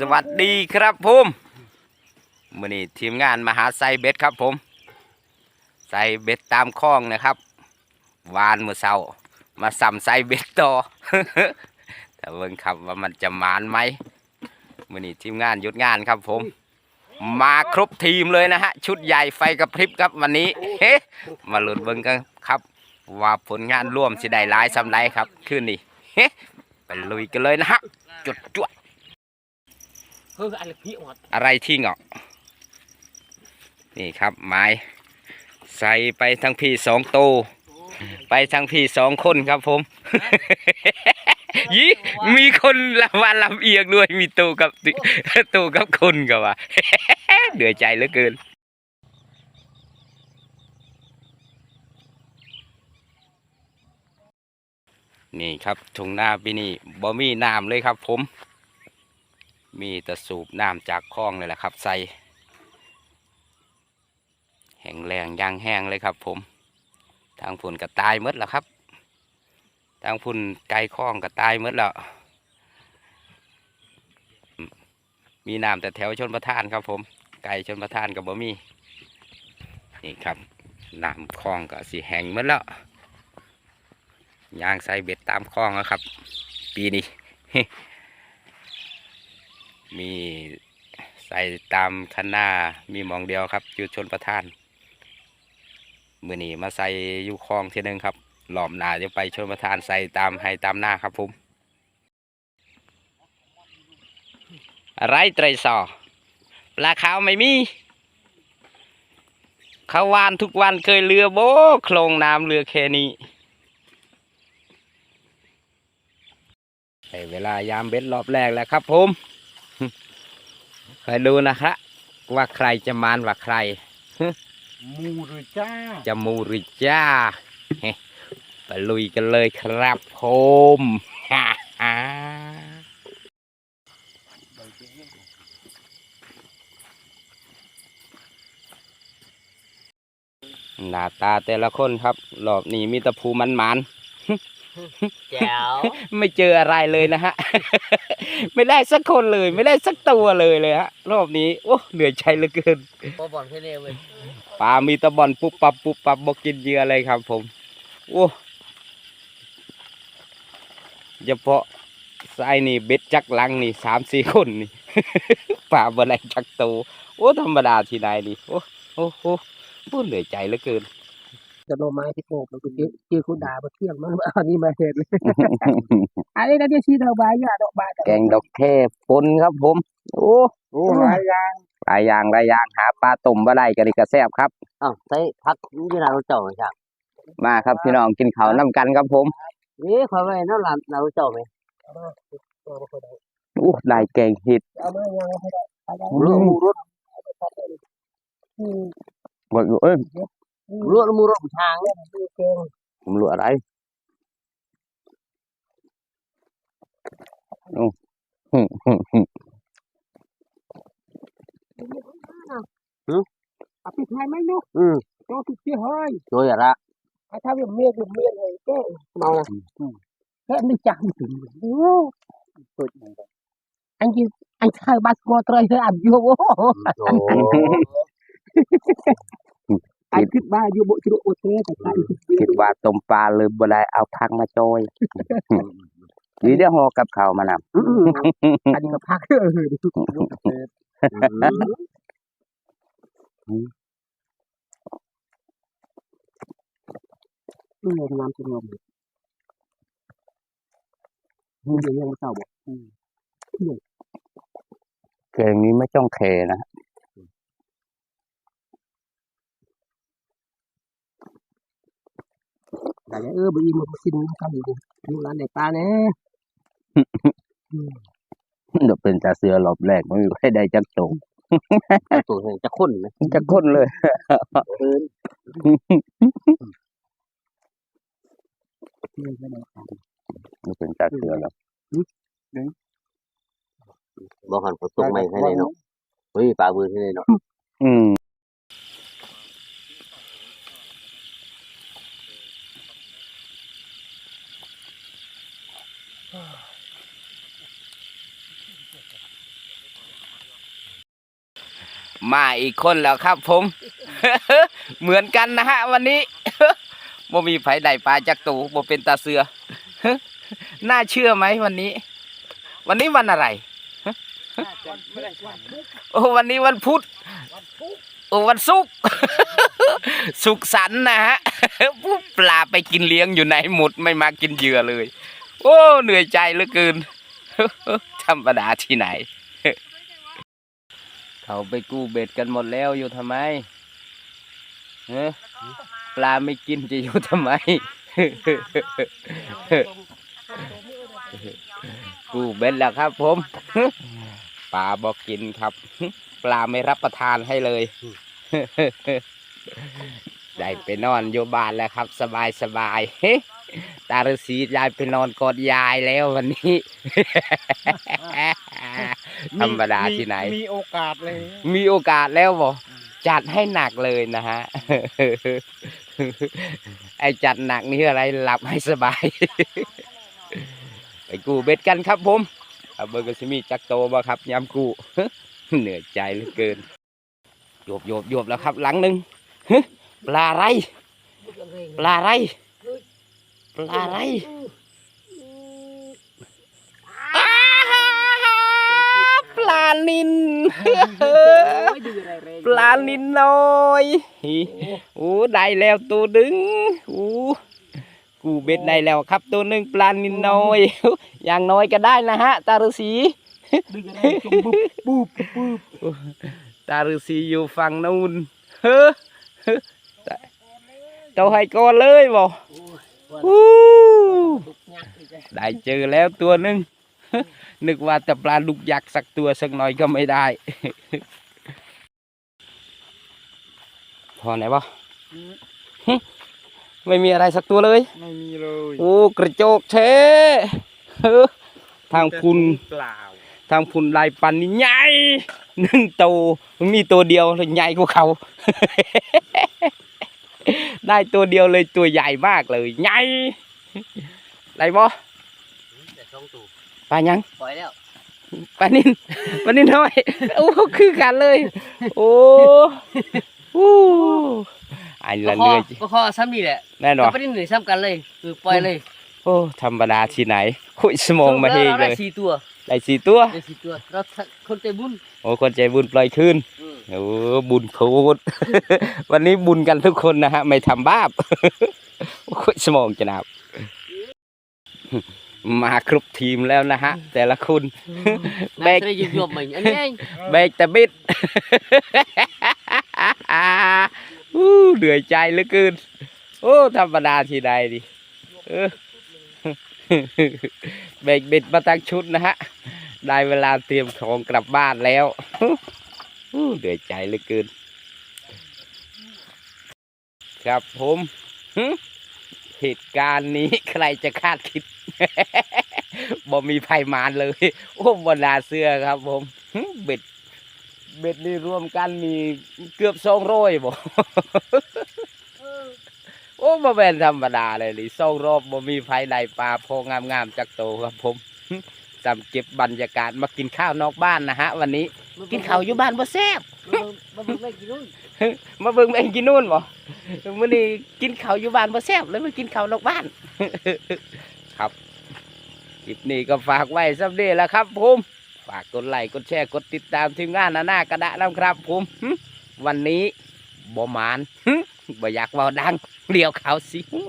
สวัสดีครับผมมื่อนี้ทีมงานมาหาไซเบ็ดครับผม ไซเบ็ดตามคลองนะครับ วานมือเศร้ามาสัมไซเบ็ดต่อ แต่เบิ่งครับว่ามันจะหมานไหมมื่อนี้ทีมงานยุดงานครับผม มาครบทีมเลยนะฮะ ชุดใหญ่ไฟกระพริบครับวันนี้เฮ้มาหลุ้นเบิ่งกันครับ ว่าผลงานร่วมสิได้หลายสำไรครับคืนนี้เฮ้ ไปลุยกันเลยนะฮะจุดจวดเฮ้ยอะไรพี่หมดอะไรที่เหงาะนี่ครับไม้ใส่ไปทั้งพี่สองโตวไปทั้งพี่สองคนครับผมยี่มีคนละวันลำเอียงด้วยมีตูกับติตูกับคนกับว่าเดือดใจเหลือเกิน นี่ครับทุ่งนาปีนี้บ่มีน้ำเลยครับผม มีแต่สูบน้ำจากคลองเลยแหละครับใส่แห้งแรงยางแห้งเลยครับ ผม ทางฝุ่นก็ตายมดแล้วครับ ทางฝุ่นไกลคลองก็ตายมดแล้ว มีน้ำแต่แถวชนประทานครับ ผม ไกลชนประทานกับบ่มี นี่ครับน้ำคลองก็สีแห้งมดแล้ว ยางใส่เบ็ดตามคลองแล้วครับ ปีนี้ มีใส่ตามคันหน้ามีมองเดียวครับอยู่ชนประทาน มือนี้มาใส่อยู่คลองทีหนึงครับ หลอมหนาจะไปชนประทานใส่ตามให้ตามหน้าครับผมอะไรไตรสอปลาขาวไม่มีเขาวานทุกวันเคยเรือโบโคลงน้ำเรือแค่นี้ ได้เวลายามเบ็ดรอบแรกแล้วครับผมคอยดูนะครับว่าใครจะมานว่าใคร มูรือจ้า จะมูหริจ้าไปลุยกันเลยครับผมฮ่าฮ่าหน้าตาแต่ละคนครับรอบนี้มีแตะภูมันมัน แจ๋วๆไม่เจออะไรเลยนะฮะ ไม่ได้สักคนเลย ไม่ได้สักตัวเลยเลยฮะ รอบนี้ โอ้ เหนื่อยใจเหลือเกินบอลบอลแค่นี้เว้ยปลามีตะบอนปุ๊บปับปุ๊บปับบอกกินเหยื่อเลยครับผม โอ้เฉพาะไส้นี่เบ็ดจักลังนี่สามสี่คนนี่ปลาบะไรจักโตวโอ้ธรรมดาที่ไหนนี่โอ้โอ้โอ้พูดเหนื่อยใจเหลือเกิน จะโนไม้ที่โผล่มันคือเกี่ยวคุณด่ามาเที่ยงมันอันนี้มาเห็นเลยอันนี้นะที่ชีดอกใบหญ้าดอกใบแกงดอกเทพปนครับผม โอ้โอ้หลายอย่างหลายอย่างหลายอย่างหาปลาตุ่มบะไรกันกระแซบครับอ้าวใส่พักยี่นาเราเจ้าไหมครับมาครับพี่น้องกินข้าวน้ำกันครับผมนี่ขอไว้นั่นหลานเราเจ้าไหมโอ้ได้แกงเห็ดเอามายังไม่ได้รู้รถบอกอยู่เอ้ย รถมูรถทางเนี่ยเก่งผมรู้อะไรโอ้หึหึหึอะพี่ไทยไม่ยุอืมโตติดที่เฮ้ยโดยอะไรถ้าเวียนเมียนเมียนเลยก็เมาแค่ไม่จังถึงโอ้อันนี้อันชายบัสมอเตอร์เธออับอยู่โอ้ ไอ้ขึ้นบ้าอยู่บุตรโอเทแต่ไปคิดว่าต้มปลาเลยบ่ได้เอาพักมาจอยนี่เดี๋ยวห่อกับข้าวมานำอันนี้ก็พักเออนี่งน้ำจะงมนี่เดี๋ยวยังเต่าบอกเพลงนี้ไม่ต้องแคร์นะ แต่เออบีมันกินกันอยู่อยู่ร้านไหนปลาเนี่ยเดี๋ยวเป็นจ่าเสือรอบแรกไม่มีใครได้จักโตตัวเองจะข้นนะจักคนเลยเออไม่ได้ไม่เป็นจ่าเสือแล้วบอกหันฝนตกใหม่ให้เลยเนาะเฮ้ยปลาบืนให้เลยเนาะอืม มาอีกคนแล้วครับผม เหมือนกันนะฮะวันนี้บ่มีไผได้ปลาจักตูบ่เป็นตาเสือ น่าเชื่อไหมวันนี้ วันนี้วันอะไร โอ้วันนี้วันพุธโอ้วันศุกร์สุขสันนะฮะปลาไปกินเลี้ยงอยู่ไหนหมดไม่มากินเหยื่อเลย โอ้เหนื่อยใจเหลือเกินธรรมดาที่ไหน เขาไปกู้เบ็ดกันหมดแล้วอยู่ทำไมเอ้ปลาไม่กินจะอยู่ทำไม กู้เบ็ดแล้วครับผมปลาบอกกินครับ ปลาไม่รับประทานให้เลย ได้ไปนอนอยู่บ้านแล้วครับ สบายสบาย ตาฤาษียายไปนอนกอดยายแล้ววันนี้ ธรรมดาที่ไหน มีโอกาสเลย มีโอกาสแล้วบอกจัดให้หนักเลยนะฮะ ไอจัดหนักนี่อะไรหลับให้สบาย ไปกูเบ็ดกันครับผมเอาเบอร์กสิมีจักโตบ่ครับยามกูเหนื่อยใจเหลือเกินโยบโยบโยบแล้วครับ หลังหนึ่งปลาอะไรปลาอะไร ปลาอะไรอ้าปลานินปลานินน้อยโอ้ได้แล้วตัวหนึ่งโอ้กูเบ็ดได้แล้วครับตัวหนึ่งปลานินน้อย อย่างน้อยก็ได้นะฮะ ตาฤาษีดึงอะไรจมบุบบุบบุบตาฤาษีอยู่ฝั่งนู้นเฮ้อเฮ้อเจ้าให้ก่อนเลยบ่อู้ ได้เจอแล้วตัวหนึ่งนึกว่าแต่ปลาลูกยักษ์สักตัวสักหน่อยก็ไม่ได้ พอไหนบ่หึไม่มีอะไรสักตัวเลย ไม่มีเลย โอ้กระโจกเชเฮ้อทางคุณเปล่าทางพุ่นลายปันนี่ใหญ่หนึ่งตัวมันมีตัวเดียวเลยใหญ่กว่าเขา ได้ตัวเดียวเลยตัวใหญ่มากเลยใหญ่ไรบ่ปลายังปล่อยแล้วปลานินปลานินน้อยโอ้คือกันเลย โอ้โอ้อันละเนื่อยก็ขอซ้ำนี่แหละแน่นอนไม่ได้เหนื่อยซ้ำกันเลยคือปล่อยเลย โอ้ธรรมดาที่ไหนคุยสมองมาเฮงเราเลได้ยสี่ตัว ได้สี่ตัว ได้สี่ตัวเราคนใจบุญ โอ้ คนใจบุญปล่อยคืนอืมโอ้ บุญโคตรวันนี้บุญกันทุกคนนะฮะ ไม่ทำบาปโอ้ยสมองจะนับมาครบทีมแล้วนะฮะ แต่ละคนแบนายกจะได้ยืมยม mình anh ấy แบกแต่บิดอู้เหนื่อยใจเหลือเกิน โอ้ ธรรมดาทีใดดิเออแบกเบ็ดมาตั้งชุดนะฮะ ได้เวลาเตรียมของกลับบ้านแล้วอู้เหนื่อยใจเหลือเกิน ครับผมเหตุการณ์นี้ใครจะคาดคิดบ่มีภัยมารเลย โอ้บนาเสื้อครับผม เบ็ด เบ็ดนี่รวมกันมีเกือบสองร้อยบ่โอ้บ่แม่นธรรมดาเลยนี่สองรอบบ่มีไผใดปลาพองามๆจักโตครับผม หึจำเก็บบรรยากาศมากินข้าวนอกบ้านนะฮะ วันนี้กินข้าวอยู่บ้านบ่แซ่บ mà bưng lên gì luôn มาเบิ่งเองกินนู่นบ่มื้อนี้กินข้าวอยู่บ้านบ่แซ่บเลยมากินข้าวนอกบ้าน ครับคลิปนี้ก็ฝากไว้สำเร็จแล้วครับผมฝากกดไลค์กดแชร์กดติดตามทีมงานนาหน้ากระดะน้ำครับผมหึวันนี้บ่หมานหึบ่อยากเว้าดังเลี้ยวเขาสิหึ